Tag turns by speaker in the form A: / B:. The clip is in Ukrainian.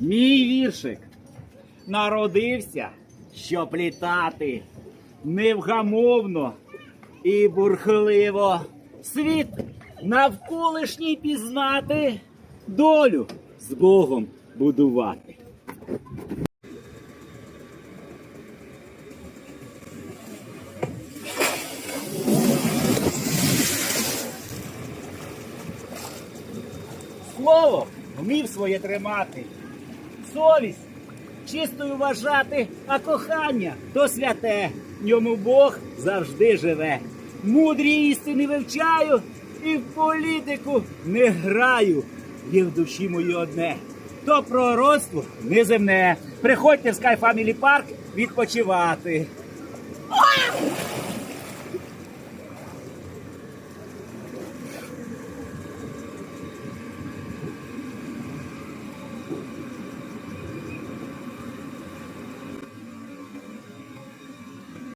A: Мій віршик народився, щоб літати невгамовно і бурхливо. Світ навколишній пізнати, долю з Богом будувати. Слово вмів своє тримати, совість, чистою вважати, а кохання то святе. ньому Бог завжди живе. Мудрі істини вивчаю і в політику не граю. Є в душі мої одне. То пророцтво неземне. Приходьте в Sky Family Park відпочивати.